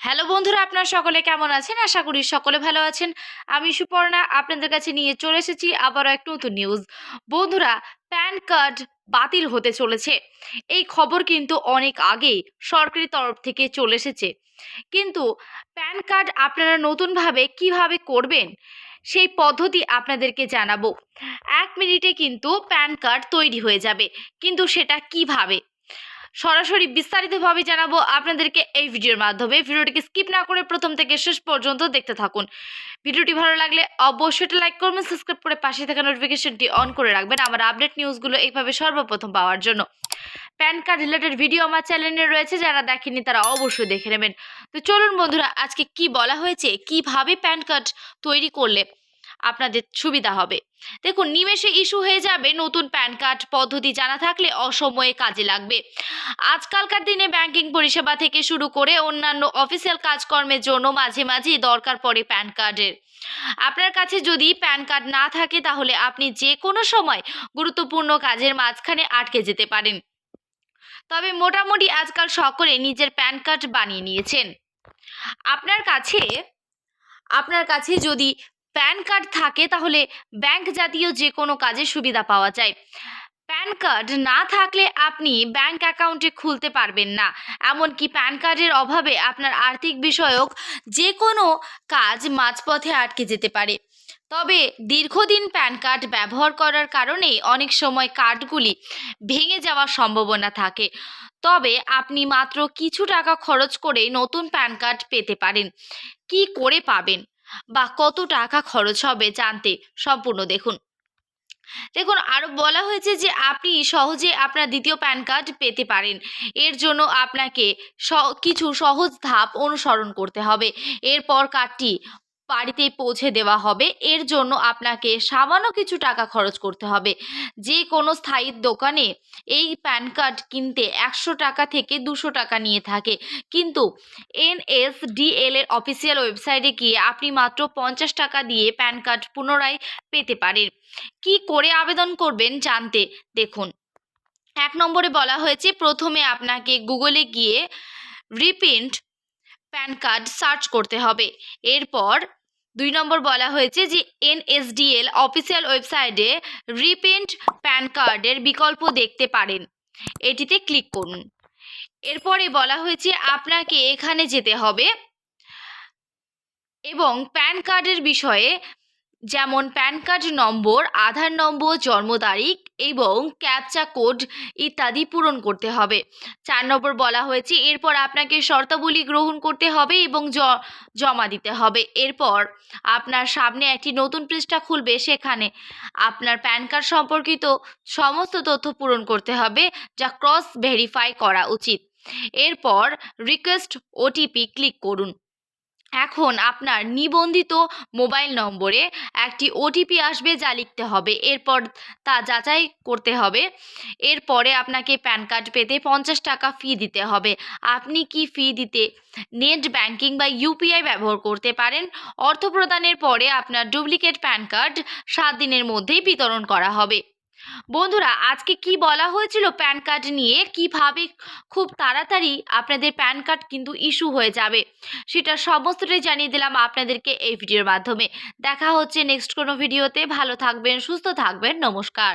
Hello বন্ধুরা, আপনারা সকলে কেমন আছেন? আশা করি সকলে ভালো আছেন। আমি সুপর্ণা, আপনাদের কাছে নিয়ে চলে এসেছি আবারও এক নতুন নিউজ বন্ধুরা প্যান কার্ড বাতিল হতে চলেছে। এই খবর কিন্তু অনেক আগেই সরকারি তরফ থেকে চলে এসেছে। কিন্তু প্যান কার্ড আপনারা নতুনভাবে কীভাবে করবেন? সেই পদ্ধতি আপনাদেরকে জানাব। এক মিনিটে কিন্তু প্যান কার্ড তৈরি হয়ে যাবে। কিন্তু সেটা কীভাবে? সরাসরি বিস্তারিতভাবে জানাব আপনাদেরকে এই ভিডিওর মাধ্যমে। ভিডিওটিকে স্কিপ না করে প্রথম থেকে শেষ পর্যন্ত দেখতে থাকুন। ভিডিওটি ভালো লাগলে অবশ্যই একটা লাইক করবেন সাবস্ক্রাইব করে পাশে থাকা নোটিফিকেশনটি অন করে রাখবেন আমার আপডেট নিউজগুলো এইভাবে সর্বপ্রথম পাওয়ার জন্য। প্যান কার্ড রিলেটেড ভিডিও আমার চ্যানেলে রয়েছে, যারা দেখেনি তারা অবশ্যই দেখে নেবেন। তো চলুন বন্ধুরা, আজকে কি বলা হয়েছে? কীভাবে প্যান কার্ড তৈরি করলে আপনাদের সুবিধা হবে। দেখুন, নিমেষে ইস্যু হয়ে যাবে, নতুন প্যান কার্ড পদ্ধতি জানা থাকলে অসময়ে কাজে লাগবে। আজকালকার দিনে ব্যাংকিং পরিষেবা থেকে শুরু করে অন্যান্য অফিসিয়াল কাজকর্মের জন্য মাঝে মাঝেই দরকার পড়ে প্যান কার্ডের। আপনার কাছে যদি প্যান কার্ড না থাকে, তাহলে আপনি যে কোনো সময় গুরুত্বপূর্ণ কাজের মাঝখানে আটকে যেতে পারেন। তবে মোটামুটি আজকাল সকলে নিজের প্যান কার্ড বানিয়ে নিয়েছেন। আপনার কাছে আপনার কাছে যদি প্যান কার্ড থাকে, তাহলে ব্যাংক জাতীয় যে কোনো কাজে সুবিধা পাওয়া যায়। প্যান কার্ড না থাকলে আপনি ব্যাংক অ্যাকাউন্টে খুলতে পারবেন না। এমনকি প্যান কার্ডের অভাবে আপনার আর্থিক বিষয়ক যে কোনো কাজ মাঝপথে আটকে যেতে পারে। তবে দীর্ঘদিন প্যান কার্ড ব্যবহার করার কারণেই অনেক সময় কার্ডগুলি ভেঙে যাওয়ার সম্ভাবনা থাকে। তবে আপনি মাত্র কিছু টাকা খরচ করে নতুন প্যান কার্ড পেতে পারেন। কি করে পাবেন? বা কত টাকা খরচ হবে জানতে সম্পূর্ণ দেখুন। দেখুন আরও বলা হয়েছে যে আপনি সহজে আপনার দ্বিতীয় প্যান কার্ড পেতে পারেন। এর জন্য আপনাকে কিছু সহজ ধাপ অনুসরণ করতে হবে। এরপর কার্ডটি বাড়িতে পৌঁছে দেওয়া হবে। এর জন্য আপনাকে সামান্য কিছু টাকা খরচ করতে হবে। যে কোনো স্থায়ী দোকানে এই প্যান কার্ড কিনতে একশো টাকা থেকে দুশো টাকা নিয়ে থাকে। কিন্তু এনএসডিএল এর অফিসিয়াল ওয়েবসাইটে গিয়ে আপনি মাত্র পঞ্চাশ টাকা দিয়ে প্যান কার্ড পুনরায় পেতে পারেন। কি করে আবেদন করবেন জানতে দেখুন। এক নম্বরে বলা হয়েছে, প্রথমে আপনাকে গুগলে গিয়ে রিপ্রিন্ট প্যান কার্ড সার্চ করতে হবে। এরপর দুই নম্বর বলা হয়েছে যে এনএসডিএল অফিসিয়াল ওয়েবসাইটে রিপেন্ট প্যান কার্ডের বিকল্প দেখতে পারেন। এটিতে ক্লিক করুন। এরপরে বলা হয়েছে আপনাকে এখানে যেতে হবে এবং প্যান কার্ডের বিষয়ে যেমন প্যান কার্ড নম্বর, আধার নম্বর, জন্ম তারিখ এবং ক্যাপচা কোড ইত্যাদি পূরণ করতে হবে। চার নম্বর বলা হয়েছে, এরপর আপনাকে শর্তাবলী গ্রহণ করতে হবে এবং জমা দিতে হবে। এরপর আপনার সামনে একটি নতুন পৃষ্ঠা খুলবে, সেখানে আপনার প্যান কার্ড সম্পর্কিত সমস্ত তথ্য পূরণ করতে হবে, যা ক্রস ভেরিফাই করা উচিত। এরপর রিকোয়েস্ট ওটিপি ক্লিক করুন। এখন আপনার নিবন্ধিত মোবাইল নম্বরে একটি ওটিপি আসবে যা লিখতে হবে। এরপর তা যাচাই করতে হবে। এরপরে আপনাকে প্যান কার্ড পেতে পঞ্চাশ টাকা ফি দিতে হবে। আপনি কি ফি দিতে নেট ব্যাংকিং বা ইউপিআই ব্যবহার করতে পারেন? অর্থ প্রদানের পরে আপনার ডুপ্লিকেট প্যান কার্ড সাত দিনের মধ্যেই বিতরণ করা হবে। বন্ধুরা, আজকে কি বলা হয়েছিল প্যান কার্ড নিয়ে? কীভাবে খুব তাড়াতাড়ি আপনাদের প্যান কার্ড কিন্তু ইস্যু হয়ে যাবে? সেটা সমস্তটাই জানিয়ে দিলাম আপনাদেরকে এই ভিডিওর মাধ্যমে। দেখা হচ্ছে নেক্সট কোনো ভিডিওতে। ভালো থাকবেন, সুস্থ থাকবেন। নমস্কার।